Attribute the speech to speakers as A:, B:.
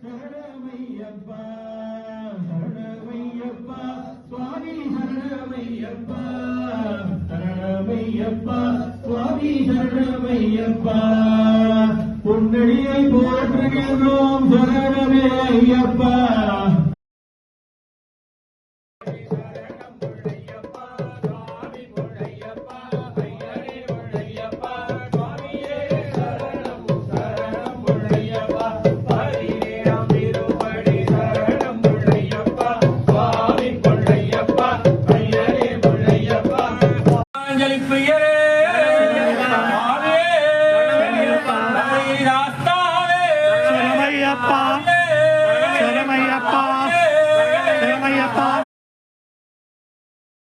A: சரணமையப்பா சரணமையப்பா சுவாமி சரணமையப்பா சரணமையப்பா சுவாமி சரணமையப்பா. பொன்னடியை போற்றுகின்றோம் சரணமே Ayyappa Anjali Priyare Anjali Priyare Anjali Priyare Anjali Priyare Anjali Priyare Anjali Priyare